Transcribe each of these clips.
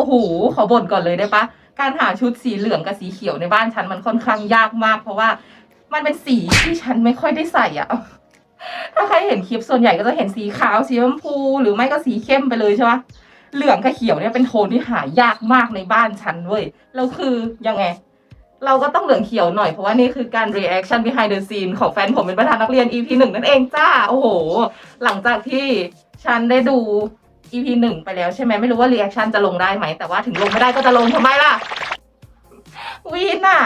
โอ้โหขอบ่นก่อนเลยได้ปะการหาชุดสีเหลืองกับสีเขียวในบ้านฉันมันค่อนข้างยากมาก เพราะว่ามันเป็นสีที่ฉันไม่ค่อยได้ใส่อะถ้าใครเห็นคลิปส่วนใหญ่ก็จะเห็นสีขาวสีชมพูหรือไม่ก็สีเข้มไปเลยใช่ปะเหลืองกับเขียวเนี่ยเป็นโทนที่หายากมากในบ้านฉันเว้ยแล้วคือยังไง เราก็ต้องเหลืองเขียวหน่อยเพราะว่านี่คือการ reaction behind the scene ของแฟนผมเป็นประธานนักเรียน EP หนึ่งนั่นเองจ้า โอ้โห หลังจากที่ฉันได้ดู EP หนึ่งไปแล้วใช่ไหมไม่รู้ว่า reaction จะลงได้ไหม แต่ว่าถึงลงไม่ได้ก็จะลงทำไมล่ะวีนอะ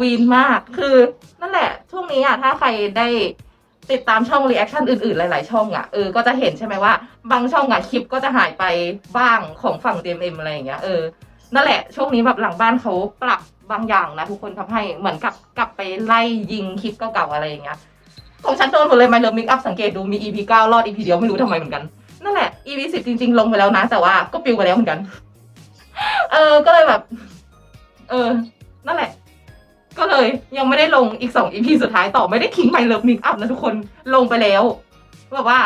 วีนมากคือนั่นแหละ ช่วงนี้อะถ้าใครได้ติดตามช่อง reaction อื่นๆ หลาย ๆ ช่องอะเออก็จะเห็นใช่ไหมว่า บางช่องอะคลิปก็จะหายไปบ้างของฝั่ง DMM อะไรอย่างเงี้ยเออนั่นแหละ ช่วงนี้แบบหลังบ้านเขาปรับบางอย่างนะทุกคนทำให้เหมือนกับกลับไปไล่ยิงคลิปเก่าๆอะไรอย่างเงี้ยของฉันโดนหมดเลยไมเลิฟมิกอัพสังเกตดูมี EP 9รอด EP เดียวไม่รู้ทำไมเหมือนกัน นั่นแหละ EP 10จริง ๆ ลงไปแล้วนะ แต่ว่าก็ปิวไปแล้วเหมือนกัน เออ ก็เลยแบบ เออ นั่นแหละ ก็เลยยังไม่ได้ลงอีกสอง EP สุดท้ายต่อไม่ได้ทิ้งไมเลิฟมิกอัพนะทุกคนลงไปแล้วแบบว่า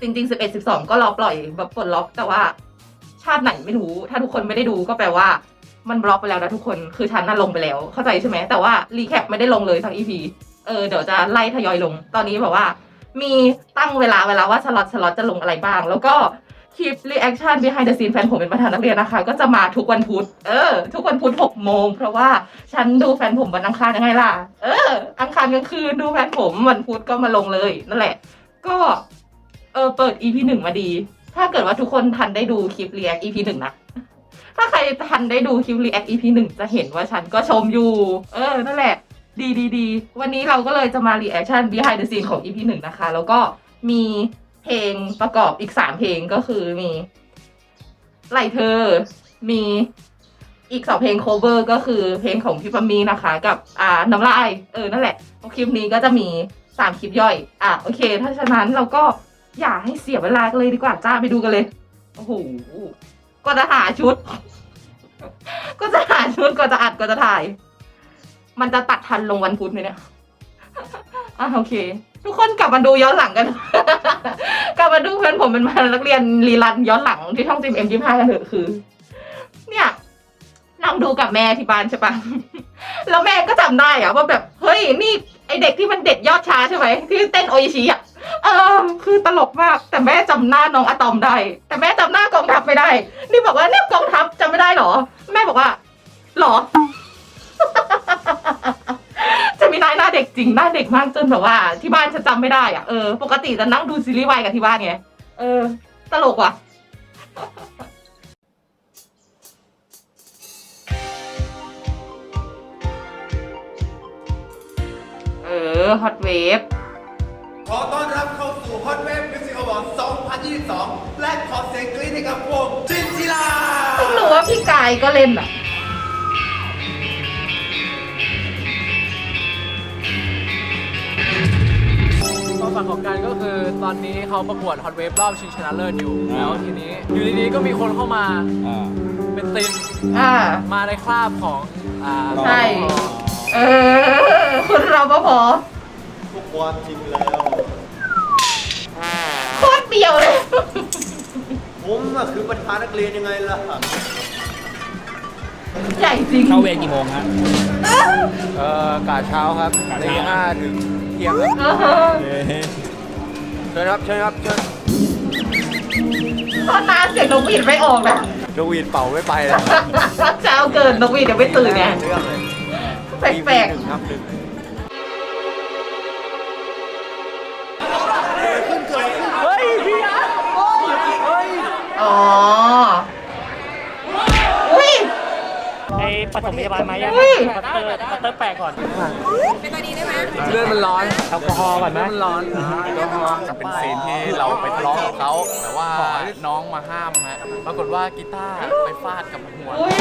จริงๆสิบเอ็ดสิบสองก็รอปล่อยแบบปลดล็อก แต่ว่า ชาติไหนไม่รู้ ถ้าทุกคนไม่ได้ดูก็แปลว่ามันบล็อกไปแล้วนะทุกคน คือฉันน่ะลงไปแล้ว เข้าใจใช่ไหม แต่ว่ารีแคปไม่ได้ลงเลยทั้ง EP เออ เดี๋ยวจะไล่ทยอยลง ตอนนี้แบบว่า มีตั้งเวลาเวลาว่าสล็อตสล็อตจะลงอะไรบ้าง แล้วก็คลิป reaction behind the scene แฟนผมเป็นประธานนักเรียนนะคะ ก็จะมาทุกวันพุธเออ ทุกวันพุธหกโมง เพราะว่าฉันดูแฟนผมวันอังคารยังไงล่ะ เออ อังคารกลางคืนดูแฟนผมวันพุธก็มาลงเลยนั่นแหละ ก็เออเปิด EP หนึ่งมาดี ถ้าเกิดว่าทุกคนทันได้ดูคลิป react EP หนึ่งนะถ้าใครทันได้ดูคลิป react EP หนึ่งจะเห็นว่าฉันก็ชมอยู่ เออ นั่นแหละ ดีดีดีวันนี้เราก็เลยจะมา reaction behind the scene ของ EP หนึ่งนะคะ แล้วก็มีเพลงประกอบอีกสามเพลงก็คือมีไหลเธอ มีอีกสองเพลง cover ก็คือเพลงของพี่ปามีนะคะ กับอ่าน้ำลายเออนั่นแหละคลิปนี้ก็จะมีสามคลิปย่อย อะโอเค ถ้าฉะนั้นเราก็อย่าให้เสียเวลากันเลยดีกว่าจ้าไปดูกันเลยโอ้โหก็จะหาชุด ก็จะหาชุดก็จะอัดก็จะถ่าย มันจะตัดทันลงวันพุธไหมเนี่ยอะโอเค ทุกคนกลับมาดูย้อนหลังกัน กลับมาดูเพื่อนผมเป็นมานักเรียนรีรันย้อนหลังที่ช่องจิมเอ็มยี่ห้ากันเถอะคือ เนี่ยนั่งดูกับแม่ที่บ้านใช่ปะแล้วแม่ก็จำได้อะว่าแบบเฮ้ยนี่ไอเด็กที่มันเด็ดยอดช้าใช่ไหมที่เต้นโออิชิอะเออคือตลกมากแต่แม่จำหน้าน้องอะตอมได้ แต่แม่จำหน้ากองทัพไม่ได้ นี่บอกว่าเนี่ยกองทัพจำไม่ได้เหรอ แม่บอกว่าหรอ จะมีนายหน้าเด็กจริงหน้าเด็กมากจนแบบว่า ที่บ้านฉันจำไม่ได้อะเออปกติจะนั่งดูซีรีส์วายกับที่บ้านไงเออ ตลกว่ะเออฮอตเวฟขอต้อนรับเข้าสู่ Hot Wave Music Award 2022 และขอเสียงกรี๊ดให้กับวงจินจิลาเพิ่งรู้ว่าพี่กายก็เล่นอะ ฝันของการก็คือตอนนี้เขาประกวดฮอตเวฟรอบชิงชนะเลิศอยู่แล้วทีนี้อยู่ดีๆก็มีคนเข้ามาอ่าเป็นตินอ่า มาในคราบของอ่าใช่ เออ คุณรปภทุกความจริงแล้วโคตรเบียวเลย ผมน่ะคือประธานนักเรียนยังไงล่ะใหญ่จริงเข้าเวรกี่โมงฮะ เอ่อกาเช้าครับกะเช้าตีห้าถึง เที่ยงครับเออเชิญครับเชิญครับเชิญตอนนานเสียงนกหวีดไม่ออกนะกวีดเป่าไม่ไปเลยเช้าเกินนกหวีดยังไม่ตื่นไงเรื่องเลยแปลกหนึ่งครับหนึ่งๆอ๋ออุ้ย ไอ้ ปฐมพยาบาลมายังอุ้ยปัตเตอร์ปัตเตอร์แปะก่อนเลือดมันร้อนแอลกอฮอล์ก่อนไหมเลือดมันร้อนจะเป็นซีนที่เราไปทะเลาะกับเขาแต่ว่าน้องมาห้ามฮะปรากฏว่ากีตาร์ไปฟาดกับหัวอุ้ย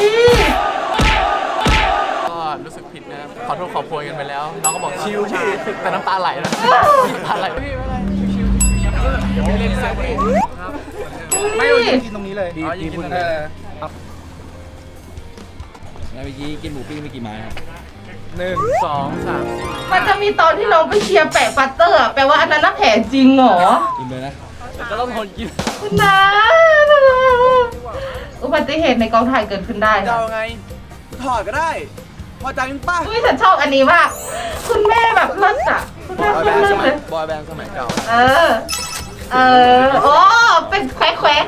ก็รู้สึกผิดนะขอโทษขอโพยกันไปแล้ว น้องก็บอกชิลพี่แต่น้ำตาไหลนะน้ำตาไหลพี่ไม่เป็นไรชิลๆเดี๋ยวไม่เล่นเซฟเองครับไม่รู้กินตรงนี้เลยอ๋อยิงกินเลย แล้วเมื่อกี้กินหมูปิ้งไปกี่ไม้ครับหนึ่งสองสามสี่มันจะมีตอนที่น้องไปเชียร์แปะปัตเตอร์อะแปลว่าอันนั้นน่ะแผลจริงเหรอกินเลยนะก็ต้องทนกินคุณนะอุบับัติเหตุในกองถ่ายเกิดขึ้นได้จะค่ะเอาไงกูถอดก็ได้ พอใจมึงป่ะอุ้ยฉันชอบอันนี้มากคุณแม่แบบเลิศอะ คุณแม่บอยเลิแบนด์ศสมัเลยยบอยแบนด์สมัยเก่า เออ เออ โอ้ เป็นแควะแควะ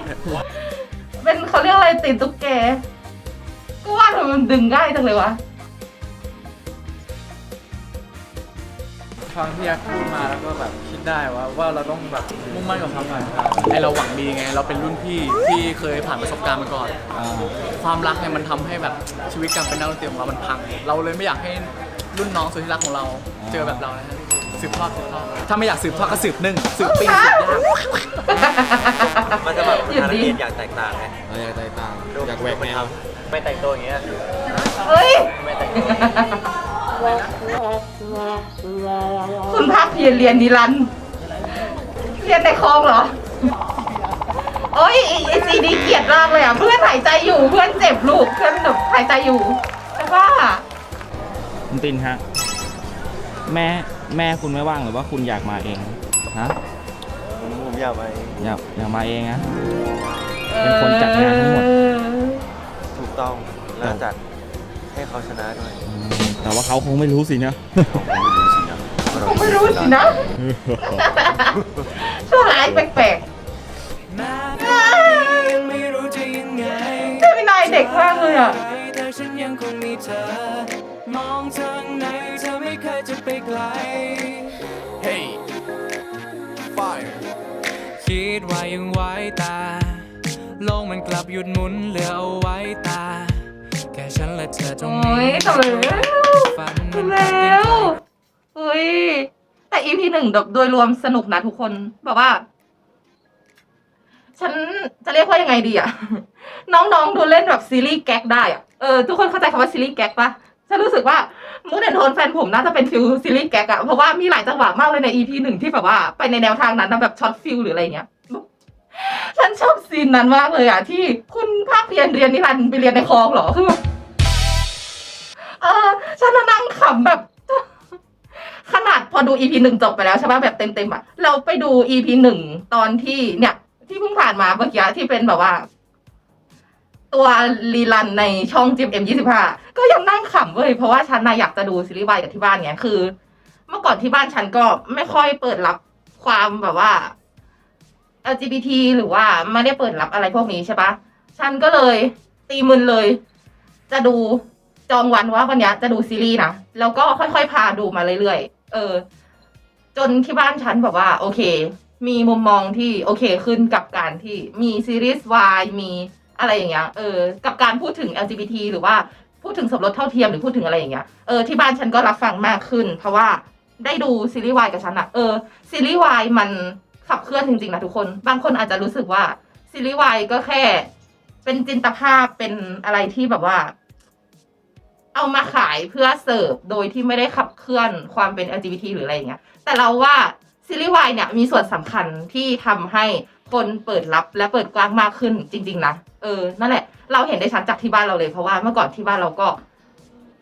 เป็นเขาเรียกอะไรติดตุ๊กแกก็ว่าทำไมันดึงง่ายจังเลยวะฟังที่ยักษ์พูดมาแล้วก็แบบคิดได้ว่าว่าเราต้องแบบมุ่งมั่นกับความฝันไอเราหวังดีไง เราเป็นรุ่นพี่ที่เคยผ่านประสบการณ์มาก่อนอความรักเนี่ยมันทำให้แบบชีวิตการเป็นนักดนตรีของเรามันพัง เราเลยไม่อยากให้ รุ่นน้องสุดที่รักของเรา เจอแบบเรานะฮะสืบทอดสืบทอดถ้าไม่อยากสืบทอดก็สืบนึ่งสืบปิ้งสืบย่างมันจะแบบหยุดภารดิ กิจอย่างแตกต่างไงเราอยากได้ตังค์อยากแหวกแนว ไม่แต่งตัวอย่างเงี้ยเฮ้ย ไม่แต่งตัวคุณภาคเพียรเรียนนิรันดร์เรียนในคลองเหรอ โอ้ยไอ้ไอซีดีเกลียดมากเลยอะ เพื่อนหายใจอยู่ เพื่อนเจ็บลูก เพื่อนแบบหายใจอยู่ใช่ป่ะ คุณตินฮะ แม่แม่คุณไม่ว่างหรือว่าคุณอยากมาเองฮะผมผมอยากไปอยากอยากมาเองนะเป็นคนจัดงานทั้งหมดถูกต้องแล้วจัดให้เขาชนะด้วยอืมแต่ว่าเขาคงไม่รู้สินะผมไม่รู้สินะชั่วร้ายแปลกๆเจมินายเด็กมากเลยอะแต่ฉันยังคง มีเธอมองทางไหนเธอไม่เคยจะไปไกล Hey Fire คิดว่ายังไว้ตา โลกมันกลับหยุดหมุนเหลือเอาไว้ตา แค่ฉันและเธอตรงโอ้ยนี้จบแล้วฝันจมันบกลับแล้ยังวไกลเฮ้ย แต่ EP หนึ่งโดยรวมสนุกนะทุกคนแบบว่า ฉันจะเรียกว่ายังไงดีอะ น้องๆดูเล่นแบบซีรีส์แก๊กได้อะเออทุกคนเข้าใจคำว่าซีรีส์แก๊กปะ ฉันรู้สึกว่ามูดแอนโทนแฟนผมน่าจะเป็นฟิลซีรีส์แก๊กอะเพราะว่ามีหลายจังหวะมากเลยใน EP หนึ่งที่แบบว่า ไปในแนวทางนั้นแบบช็อตฟิลหรืออะไรเงี้ยฉันชอบซีนนั้นมากเลยอะที่คุณภาคเพียรเรียนนิรันดร์ไปเรียนในคลองเหรอคือแบบเออฉันนั่งขำแบบขนาดพอดู EP หนึ่งจบไปแล้วใช่ปะแบบเต็มๆอะเราไปดู EP หนึ่งตอนที่เนี่ย ที่เพิ่งผ่านมาเมื่อกี้ที่เป็นแบบว่า ตัวรีลันในช่อง GMM 25 ก็ยังนั่งขำเว้ย เพราะว่าฉันน่ะอยากจะดูซีรีส์วายกับที่บ้านเนี่ยคือ เมื่อก่อนที่บ้านฉันก็ไม่ค่อยเปิดรับความแบบว่า LGBT หรือว่าไม่ได้เปิดรับอะไรพวกนี้ใช่ปะฉันก็เลยตีมึนเลย จะดูจองวันว่าวันนี้จะดูซีรีส์นะ แล้วก็ค่อยๆ พาดูมาเรื่อยๆ เออ จนที่บ้านฉันแบบว่า โอเค มีมุมมองที่โอเคขึ้นกับการที่มีซีรีส์วายมี อะไรอย่างเงี้ยเออกับการพูดถึง LGBT หรือว่าพูดถึงสมรสเท่าเทียมหรือพูดถึงอะไรอย่างเงี้ยเออที่บ้านฉันก็รับฟังมากขึ้น เพราะว่าได้ดูซีรีส์วายกับฉันอะเออซีรีส์วายมันขับเคลื่อนจริงๆนะทุกคน บางคนอาจจะรู้สึกว่าซีรีส์วายก็แค่ เป็นจินตภาพเป็นอะไรที่แบบว่า เอามาขายเพื่อเสิร์ฟโดยที่ไม่ได้ขับเคลื่อนความเป็น LGBT หรืออะไรอย่างเงี้ยแต่เราว่าซีรีส์วายเนี่ยมีส่วนสำคัญที่ทำให้ คนเปิดรับและเปิดกว้างมากขึ้นจริง ๆนะเออนั่นแหละ เราเห็นได้ชัดจากที่บ้านเราเลยเพราะว่าเมื่อก่อนที่บ้านเราก็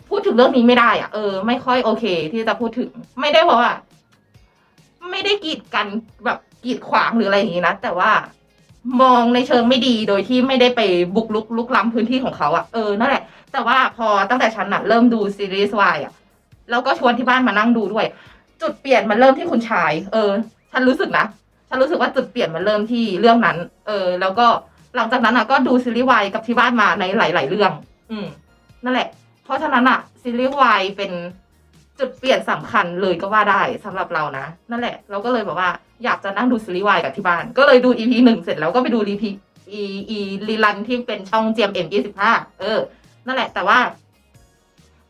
พูดถึงเรื่องนี้ไม่ได้อะเออไม่ค่อยโอเค ที่จะพูดถึง ไม่ได้บอกว่า ไม่ได้กีดกันแบบกีดขวางหรืออะไรอย่างงี้นะแต่ว่ามองในเชิงไม่ดีโดยที่ไม่ได้ไปบุกลุกลุกล้ำพื้นที่ของเขาอะเออนั่นแหละ แต่ว่าพอตั้งแต่ฉันอะเริ่มดูซีรีส์วายอะแล้วก็ชวนที่บ้านมานั่งดูด้วย จุดเปลี่ยนมันเริ่มที่คุณชาย เออ ฉันรู้สึกนะ ฉันรู้สึกว่าจุดเปลี่ยนมันเริ่มที่เรื่องนั้น เออ แล้วก็หลังจากนั้นอะก็ดูซีรีส์วายกับที่บ้านมาในหลาย ๆ เรื่อง อืม นั่นแหละ เพราะฉะนั้นอะซีรีส์วายเป็นจุดเปลี่ยนสำคัญเลยก็ว่าได้สำหรับเรานะ นั่นแหละ เราก็เลยแบบว่าอยากจะนั่งดูซีรีส์วายกับที่บ้าน ก็เลยดู EP หนึ่งเสร็จแล้วก็ไปดู EP อีอีรีลันที่เป็นช่อง GMM 25เออ นั่นแหละ แต่ว่า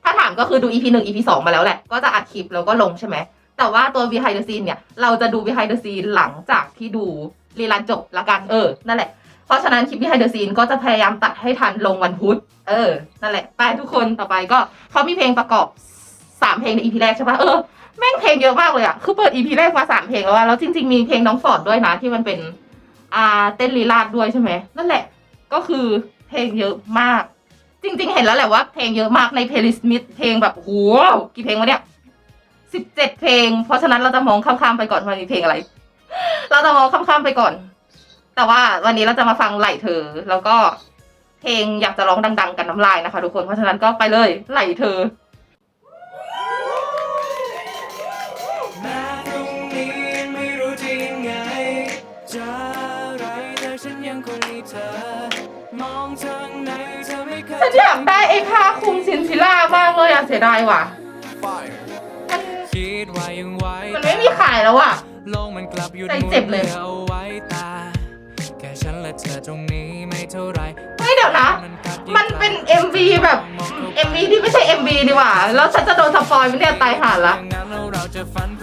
ถ้าถามก็คือดู EP หนึ่ง EP สองมาแล้วแหละ ก็จะอัดคลิปแล้วก็ลงใช่ไหม แต่ว่าตัว behind the scene เนี่ย เราจะดู behind the scene หลังจากที่ดูรีลันจบละกันเออ นั่นแหละ เพราะฉะนั้นคลิป behind the scene ก็จะพยายามตัดให้ทันลงวันพุธเออ นั่นแหละ ไปทุกคนต่อไปก็เขามีเพลงประกอบสามเพลงใน EP แรกใช่ปะเออแม่งเพลงเยอะมากเลยอะคือเปิด EP แรกมาสามเพลงแล้วอะแล้วจริง ๆ มีเพลงน้องฟอร์ดด้วยนะที่มันเป็นอ่าเต้นลีลาดด้วยใช่ไหมนั่นแหละก็คือเพลงเยอะมาก จริง ๆ เห็นแล้วแหละว่าเพลงเยอะมากในเพลย์ลิสต์มิดเพลงแบบโหกี่เพลงวะเนี่ย สิบเจ็ดเพลง เพราะฉะนั้นเราจะมองข้ามๆไปก่อนว่ามีเพลงอะไร เราจะมองข้ามๆไปก่อน แต่ว่าวันนี้เราจะมาฟังไหลเธอ แล้วก็เพลงอยากจะร้องดัง ๆ กันน้ำลายนะคะ ทุกคน เพราะฉะนั้นก็ไปเลยไหลเธอแม้ตรงนี้ยังไม่รู้จะยังไงจะอะไรแต่ฉันยังคงมีเธอมองทางไหนเธอไม่เคยฉันอยากได้ไอ้ผ้าคลุมซินซิล่ามากเลยอะเสียดายว่ะ ขายแล้วอะโลกมันกลับหยุดใจหมุนเจ็บเลยหลือเอาไว้ตาแค่ฉันและเธอตรงนี้ไม่เท่าไรเฮ้ยเดี๋ยวนะ มันเป็น MV แบบ MV ที่ไม่ใช่ MV ดีกว่า แล้วฉันจะโดนสปอยไหมเนี่ยตายห่าละ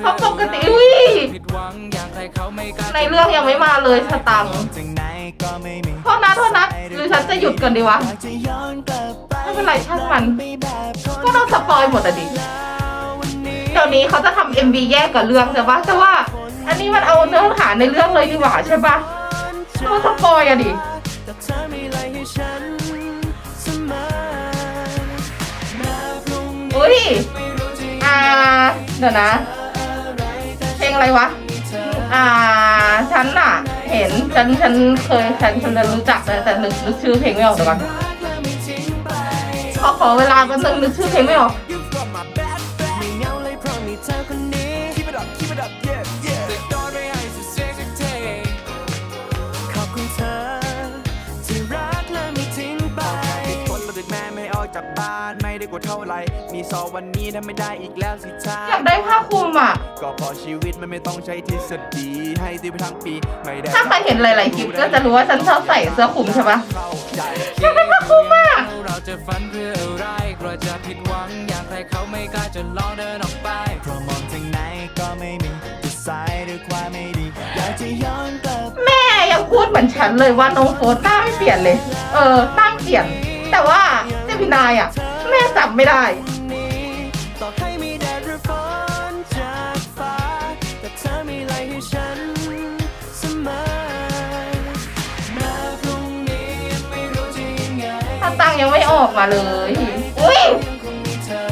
เพราะปกติอุ้ยผิดหวังอย่างใครเขาไม่กล้าในเรื่องยังไม่มาเลยสตังค์โทษนะโทษนะหรือฉันจะหยุดกันดีวะไม่เป็นไรช่างมัน ก็ต้องสปอยหมดอะดิ เดี๋ยวนี้เขาจะทำ MV แยกกับเรื่องใช่ปะแต่ว่า อันนี้มันเอาเนื้อหาในเรื่องเลยดีกว่าใช่ปะต้องสปอยอะดิอุ้ยอ่าเดี๋ยวนะ เพลงอะไรวะ อ่า ฉันอะเห็นฉันฉันเคยฉันฉันรู้จักแต่แต่นึกนึกชื่อเพลงไม่ออกเดี๋ยวก่อนขอขอเวลาแป๊บนึงนึกชื่อเพลงไม่ออก เลยเพราะมีเธอคนนี้ Keep it up keep it up yeah yeah แต่โดนไปให้สุดเสียงสักทีขอบคุณเธอ ที่รักและไม่ทิ้งไปติดคนเราติดแม่ไม่ออกจากบ้านไม่ได้กว่าเท่าไหรมีสอวันนี้ถ้าไม่ได้อีกแล้วสิท่าอยากได้ผ้าคลุมอะ ก็เพอชีวิตมันไม่ต้องใช้ทฤษฎีให้ตีไปทั้งปีไม่ได้ถ้าใครเห็นหลายๆคลิปก็จะรู้ว่าฉันชอบใส่เสื้อคลุมใช่ปะ เข้าใจอยากได้ผ้าคลุมอะเรา จะฝันเพื่ออะไรกลัวจะผิดหวัง อย่างใครเขาไม่กล้าจะลองเดินออกไปเพราะมองทางไหนก็ไม่มีจะสายด้วยความไม่ดีอยากจะย้อนกลับ แม่ยังพูดเหมือนฉันเลยว่าน้องโฟนหน้าไม่เปลี่ยนเลย เออหน้าเปลี่ยน แต่ว่าเจมินายอะ แม่จำไม่ได้ ออกมาเลย อุ้ยยังคงมีเธอ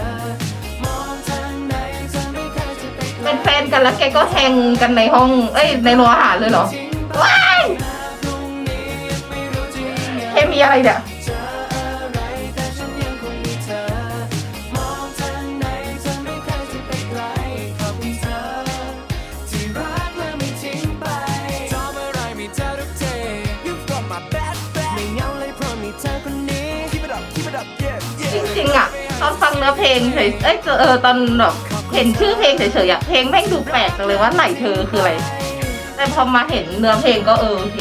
มองทางไหนเธอไม่เคยจะไปไกลเป็นแฟนกันแล้วแกก็แฮงกันในห้อง เอ้ย ในโรงอาหารเลยเหรอ ว้ายพรุ่งนี้ยังไม่รู้จะยังไงเคมีอะไรเนี่ย ฟังเนื้อเพลงเฉยเอ้ยเออตอนแบบเห็นชื่อเพลงเฉยๆอะเพลงแม่งดูแปลกจังเลยว่าไหลเธอคืออะไร แต่พอมาเห็นเนื้อเพลงก็เออโอเค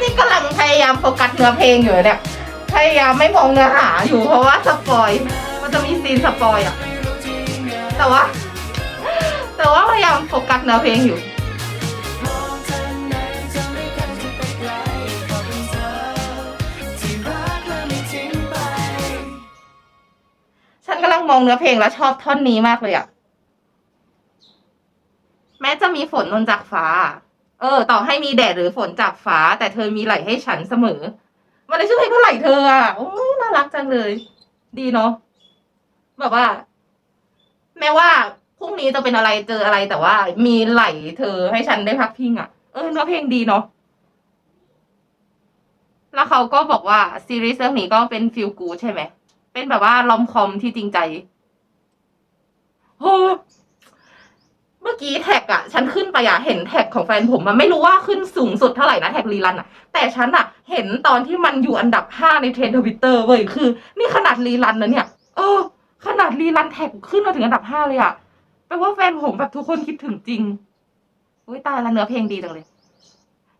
นี่กำลังพยายามโฟกัสเนื้อเพลงอยู่เนี่ยพยายามไม่มองเนื้อหาอยู่เพราะว่าสปอยมันจะมีซีนสปอยอะแต่ว่า แต่ว่าพยายามโฟกัสเนื้อเพลงอยู่ ฉันกำลังมองเนื้อเพลงแล้วชอบท่อนนี้มากเลยอะแม้จะมีฝนลงจากฟ้า เออ ต่อให้มีแดดหรือฝนจากฟ้า แต่เธอมีไหลให้ฉันเสมอ มันในชื่อเพลงก็ไหลเธออะโอ้ยน่ารักจังเลย ดีเนาะแบบว่า แม้ว่าพรุ่งนี้จะเป็นอะไรเจออะไรแต่ว่า มีไหลเธอให้ฉันได้พักพิงอะเออเนื้อเพลงดีเนาะแล้วเขาก็บอกว่าซีรีส์เรื่องนี้ก็เป็นฟิลกูดใช่ไหม เป็นแบบว่าลอมคอมที่จริงใจโอ้เมื่อกี้แท็กอะฉันขึ้นไปอะเห็นแท็กของแฟนผมมันไม่รู้ว่าขึ้นสูงสุดเท่าไหร่นะแท็กรีรันอะแต่ฉันอะเห็นตอนที่มันอยู่อันดับห้าในเทรนด์ทวิตเตอร์เว้ยคือ นี่ขนาดรีรันนะเนี่ย เออ ขนาดรีรันแท็กขึ้นมาถึงอันดับห้าเลยอะแปลว่าแฟนผมแบบทุกคนคิดถึงจริงอุ้ยตายละเนื้อเพลงดีจังเลย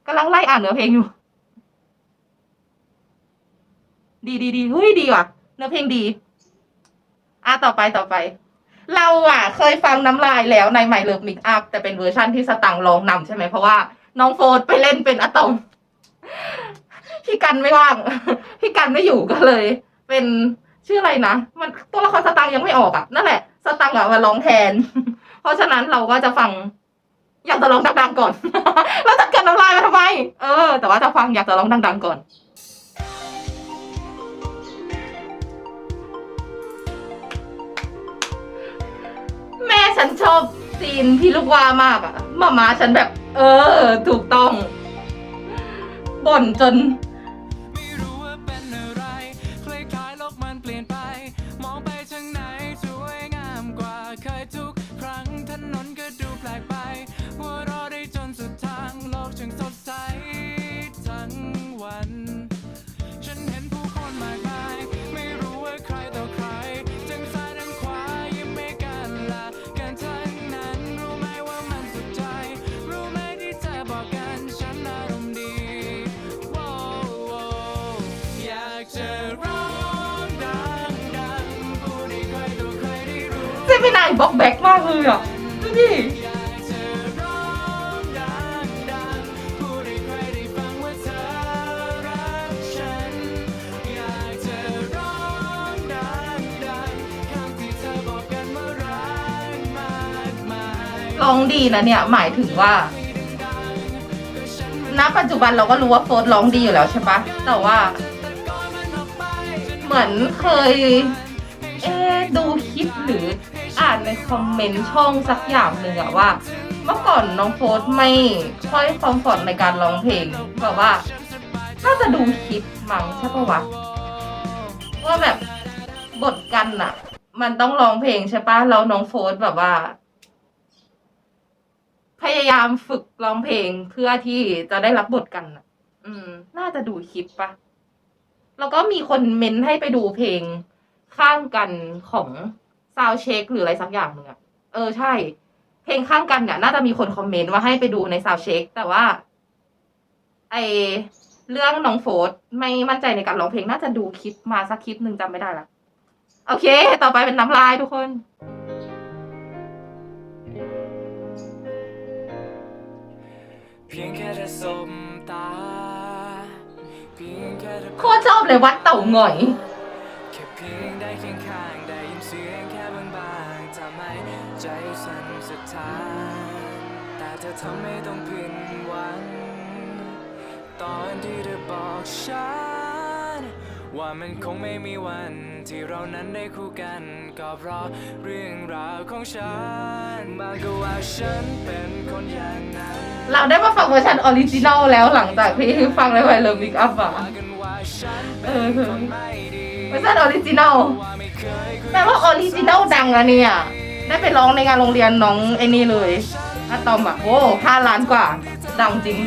กำลังไล่อ่านเนื้อเพลงอยู่ ดีดีดีเฮ้ยดีว่ะ นื้อเพลงดี อะต่อไปต่อไป เราอะ เคยฟังน้ำลายแล้วในใหม่เลิฟมิกอัพแต่เป็นเวอร์ชั่นที่สตังค์ร้องนำใช่ไหมเพราะว่าน้องโฟร์ไปเล่นเป็นอะตอมพี่กันไม่ว่าง พี่กันไม่อยู่ก็เลย เป็นชื่ออะไรนะมันตัวละครสตังค์ยังไม่ออกอะนั่นแหละ สตังค์อะมาร้องแทน เพราะฉะนั้นเราก็จะฟัง อยากจะร้องดังๆก่อน แล้วจะเกิดน้ำลายมาทำไม เออ แต่ว่าจะฟังอยากจะร้องดังๆก่อน แม่ฉันชอบซีนพี่ลูกว่ามากอะมามาฉันแบบ เออ ถูกต้อง บ่นจน เจมินายบล็อกแบ็กมากเลยอะดูดิร้องดีนะเนี่ย หมายถึงว่าณปัจจุบันเราก็รู้ว่าโฟร์ร้องดีอยู่แล้วใช่ปะแต่ว่า เหมือนเคย เอ๊ะดูคลิปหรือ คอมเมนต์ช่องสักอย่างหนึ่งอะว่า เมื่อก่อนน้องโฟร์ไม่ค่อยความฝันในการร้องเพลงแบบว่าถ้าจะดูคลิปมั้งใช่ปะวะว่าแบบบทกันอะมันต้องร้องเพลงใช่ปะแล้วน้องโฟร์แบบว่า พยายามฝึกร้องเพลงเพื่อที่จะได้รับบทกันอะอืม น่าจะดูคลิปปะแล้วก็มีคนเม้นให้ไปดูเพลงข้างกันของ ซาวเช็คหรืออะไรสักอย่างหนึ่งอะเออใช่ เพลงข้างกันเนี่ยน่าจะมีคนคอมเมนต์ว่าให้ไปดูในซาวเช็คแต่ว่า ไอเรื่องน้องโฟร์ไม่มั่นใจในการร้องเพลงน่าจะดูคลิปมาสักคลิปหนึ่งจำไม่ได้ละโอเค ต่อไปเป็นน้ำลายทุกคน เพียงแค่เธอสบตาเพียงแค่เธอโคตรชอบเลยวัดเต่าหงอย แค่เพียง เธอทำให้ต้องผิดหวัง ตอนที่เธอบอกฉัน ว่ามันคงไม่มีวันที่เรานั้นได้คู่กัน ก็เพราะเรื่องราวของฉันบางก็ว่าฉันเป็นคนอย่างนั้นเราได้มาฟังเวอร์ชันออริจินอลแล้วหลังจากที่ฟังในไวเลอร์มิกอัพอะว่ากันว่าฉันเอเป็นอคนไม่ดีเวอร์ชันออริจินอลว่าไม่เคยคุย แปลว่าออริจินอลดังอะเนี่ย ได้ไปร้องในงานโรงเรียนน้องไอ้นี่เลย อะตอมอะโอ้ห้าล้านกว่าดังจริง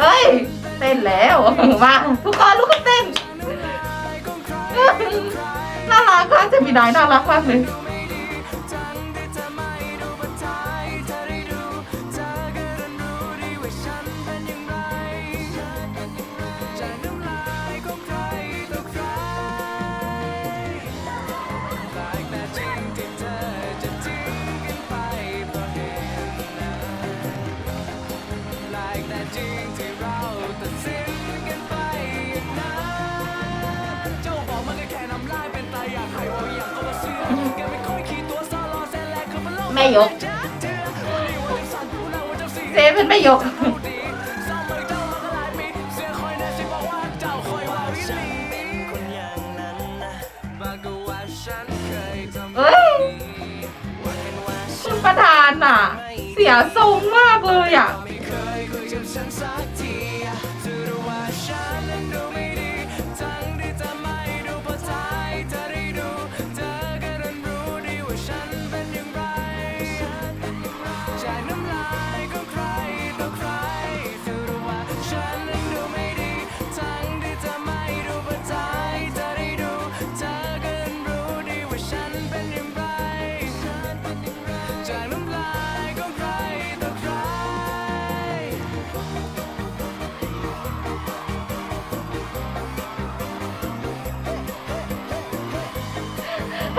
เอ้ย เต้นแล้วมาทุกคนลูกก็เต้น น่ารักมากจะมีนายน่ารักมากเลย ยก เซฟมันไม่ยก เอ้ย คุณประธานอะ เสียทรงมากเลยอะ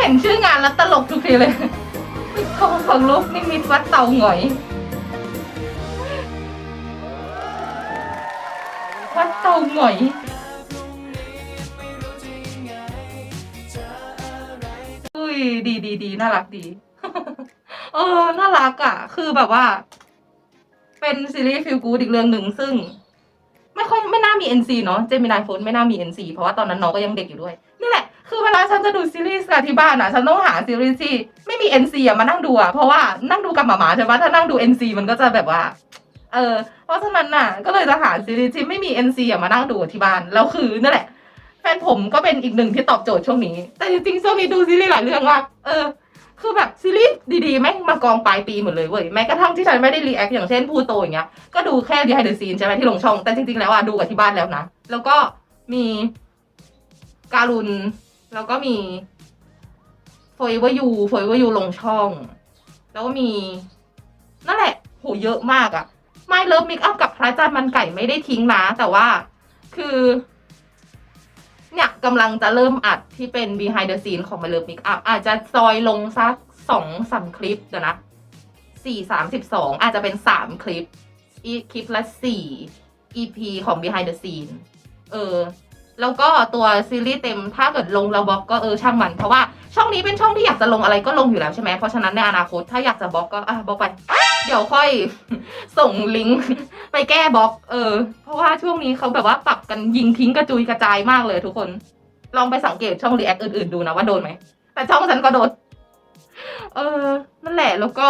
เห็นชื่องานแล้วตลกทุกทีเลยปิดทองฝังลูกนิมิตวัดเต่าหงอย วัดเต่าหงอยอุ้ยดีดีดีน่ารักดี เออ น่ารักอะ คือแบบว่า เป็นซีรีส์ฟิลกูดอีกเรื่องหนึ่งซึ่ง ไม่ค่อยไม่น่ามี NC เนาะเจมินายโฟนไม่น่ามี NC เพราะว่าตอนนั้นน้องก็ยังเด็กอยู่ด้วย คือเวลาฉันจะดูซีรีส์กับที่บ้านอะฉันต้องหาซีรีส์ที่ไม่มี NC อะมานั่งดูอะเพราะว่านั่งดูกับหมาหมาใช่ปะถ้านั่งดู NC มันก็จะแบบว่า เออ เพราะฉะนั้นน่ะ ก็เลยจะหาซีรีส์ที่ไม่มี NC อะมานั่งดูที่บ้านแล้วคือนั่นแหละ แฟนผมก็เป็นอีกหนึ่งที่ตอบโจทย์ช่วงนี้ แต่จริงๆช่วงนี้ดูซีรีส์หลายเรื่องมากเออ คือแบบซีรีส์ดีๆแม่งมากองปลายปีหมดเลยเว้ยแม้กระทั่งที่ฉันไม่ได้รีแอคอย่างเช่นพูโตอย่างเงี้ยก็ดูแค่ behind the scene ใช่ไหมที่ลงช่องแต่จริงๆแล้วอะดูกับที่บ้านแล้วนะแล้วก็มีการุณ แล้วก็มี forever you forever you ลงช่อง แล้วก็มีนั่นแหละโหเยอะมากอะไม่เลิฟมิกอัพกับพระจันทร์มันไก่ไม่ได้ทิ้งนะ แต่ว่าคือ เนี่ยกำลังจะเริ่มอัดที่เป็น behind the scene ของ My Love Make Up อาจจะซอยลงสักสองสามคลิปเดี๋ยวนะสี่สามสิบสองอาจจะเป็นสามคลิปอีคลิปละสี่ EP ของ behind the scene เออ แล้วก็ตัวซีรีส์เต็มถ้าเกิดลงเราบล็อกก็เออช่างมันเพราะว่าช่องนี้เป็นช่องที่อยากจะลงอะไรก็ลงอยู่แล้วใช่ไหมเพราะฉะนั้นในอนาคตถ้าอยากจะบล็อกก็อะบล็อกไป เดี๋ยวค่อยส่งลิงก์ไปแก้บล็อก เออ เพราะว่าช่วงนี้เขาแบบว่าปรับกันยิงทิ้งกระจุยกระจายมากเลยทุกคน ลองไปสังเกตช่องรีแอคอื่นๆดูนะว่าโดนไหมแต่ช่องฉันก็โดนเออ นั่นแหละแล้วก็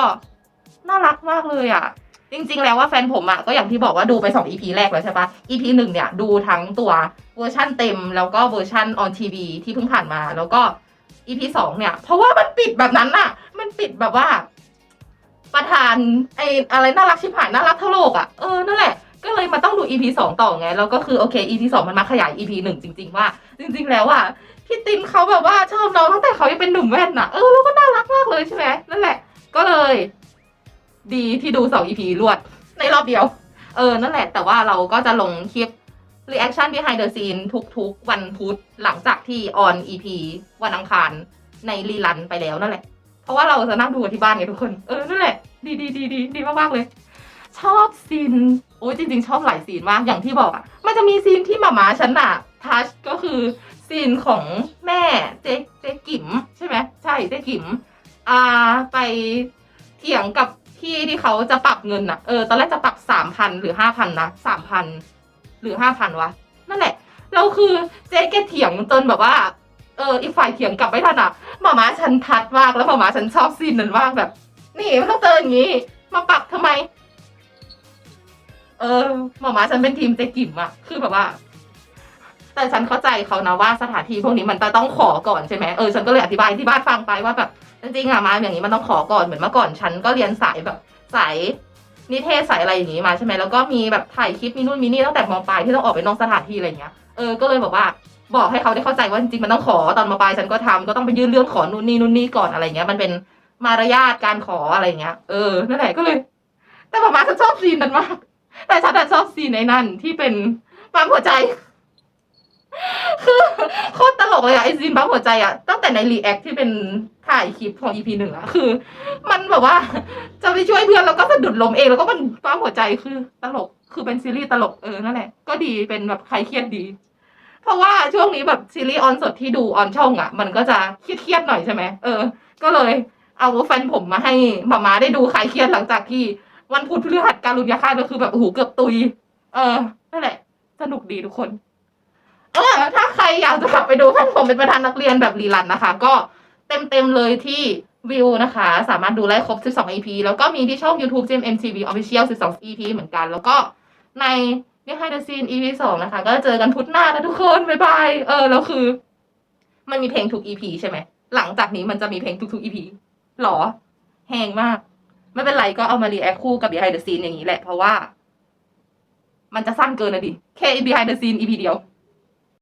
น่ารักมากเลยอะ จริงๆ แล้วว่าแฟนผมอะก็อย่างที่บอกว่าดูไปสอง EP แรกแล้วใช่ปะ EP หนึ่งเนี่ยดูทั้งตัวเวอร์ชั่นเต็ม แล้วก็เวอร์ชั่นออนทีวีที่เพิ่งผ่านมา แล้วก็ EP สองเนี่ย เพราะว่ามันปิดแบบนั้นน่ะมันปิดแบบว่า ประธานไอ้อะไรน่ารักชิบหายน่ารักเท่าโลกอะเออนั่นแหละก็เลยมาต้องดู EP สองต่อไง แล้วก็คือโอเค EP สองมันมาขยาย EP หนึ่งจริง ๆ ว่า จริง ๆ แล้วอะพี่ตินเขาแบบว่าชอบน้องตั้งแต่เขายังเป็นหนุ่มแว่นอะเออแล้วก็น่ารักมากเลยใช่ไหมนั่นแหละ ก็เลย ดีที่ดูสอง EP รวด ในรอบเดียว เออ นั่นแหละ แต่ว่าเราก็จะลงคลิป reaction behind the scene ทุกๆ วันพุธหลังจากที่ออน EP วันอังคารในรีลันไปแล้วนั่นแหละ เพราะว่าเราจะนั่งดูที่บ้านไงทุกคน เออ นั่นแหละ ดีดีดีดีดีมากๆเลย ชอบซีน โอ้ยจริง ๆ ชอบหลายซีนมาก อย่างที่บอกอะมันจะมีซีนที่หมามาฉันอะทัชก็คือซีนของแม่เจ๊เจ๊กิ๋มใช่ไหมใช่เจ๊กิ๋มอ่าไปเถียงกับ พี่ที่เขาจะปรับเงินอะเออตอนแรกจะปรับสามพันหรือห้าพันนะสามพันหรือห้าพันวะ นั่นแหละ เราคือเจ๊แกเถียงจนแบบว่า เอออีกฝ่ายเถียงกลับไม่ทันอะหมาม้าฉันทัดมากแล้วหมาม้าฉันชอบซีนนั้นมากแบบ นี่ไม่ต้องเจออย่างนี้ มาปรับทำไม เออหมาม้าฉันเป็นทีมเจ๊กิ๋มอะคือแบบว่าแต่ฉันเข้าใจเขานะว่าสถานที่พวกนี้มันจะต้องขอก่อนใช่ไหมเออฉันก็เลยอธิบายที่บ้านฟังไปว่าแบบ จริงๆอะมาอย่างนี้มันต้องขอก่อนเหมือนเมื่อก่อนฉันก็เรียนสายแบบสายนิเทศสายอะไรอย่างนี้มาใช่ไหมแล้วก็มีแบบถ่ายคลิปมีนู่นมีนี่ตั้งแต่มปลายที่ต้องออกไปนอกสถานที่อะไรอย่างเงี้ยเออก็เลยบอกว่าบอกให้เขาได้เข้าใจว่าจริงๆมันต้องขอตอนมปลายฉันก็ทำก็ต้องไปยื่นเรื่องขอนู่นนี่นู่นนี่ก่อนอะไรเงี้ย มันเป็นมารยาทการขออะไรเงี้ยเออนั่นแหละก็เลย แต่หมามาฉันชอบซีนนั้นมากแต่ฉันอะชอบซีนในนั่นที่เป็นปั๊มหัวใจ คือโคตรตลกเลยอะไอซีนปั๊มหัวใจอะตั้งแต่ในรีแอคที่เป็นถ่ายคลิปของ EP หนึ่งอะคือ มันแบบว่า จะไปช่วยเพื่อนแล้วก็สะดุดล้มเองแล้วก็มันปั๊มหัวใจคือตลกคือเป็นซีรีส์ตลกเออนั่นแหละก็ดีเป็นแบบใครเครียดดี เพราะว่าช่วงนี้แบบซีรีส์ออนสดที่ดูออนช่องอะมันก็จะเครียดๆหน่อยใช่ไหมเออ ก็เลยเอาแฟนผมมาให้หมามาได้ดูคลายเครียดหลังจากที่วันพุธพฤหัสการุญยาคาก็คือแบบโอ้โหเกือบตุย เออนั่นแหละ สนุกดีทุกคน เออถ้าใครอยากจะกลับไปดูแฟนผมเป็นประธานนักเรียนแบบรีลันนะคะ ก็เต็มเต็มๆเลยที่วิวนะคะ สามารถดูได้ครบ 12 EP แล้วก็มีที่ช่อง YouTube GMMTV Official 12 EP เหมือนกัน แล้วก็ใน Behind the Scene EP 2นะคะ ก็เจอกันพุธหน้านะทุกคน บ๊ายบาย เออ แล้วคือ มันมีเพลงทุก EP ใช่ไหม หลังจากนี้มันจะมีเพลงทุกๆ EP หรอ แหงมาก ไม่เป็นไรก็เอามารีแอคคู่กับ Behind the Scene อย่างนี้แหละ เพราะว่า มันจะสั้นเกินนะดิ แค่ Behind the Scene EP เดียว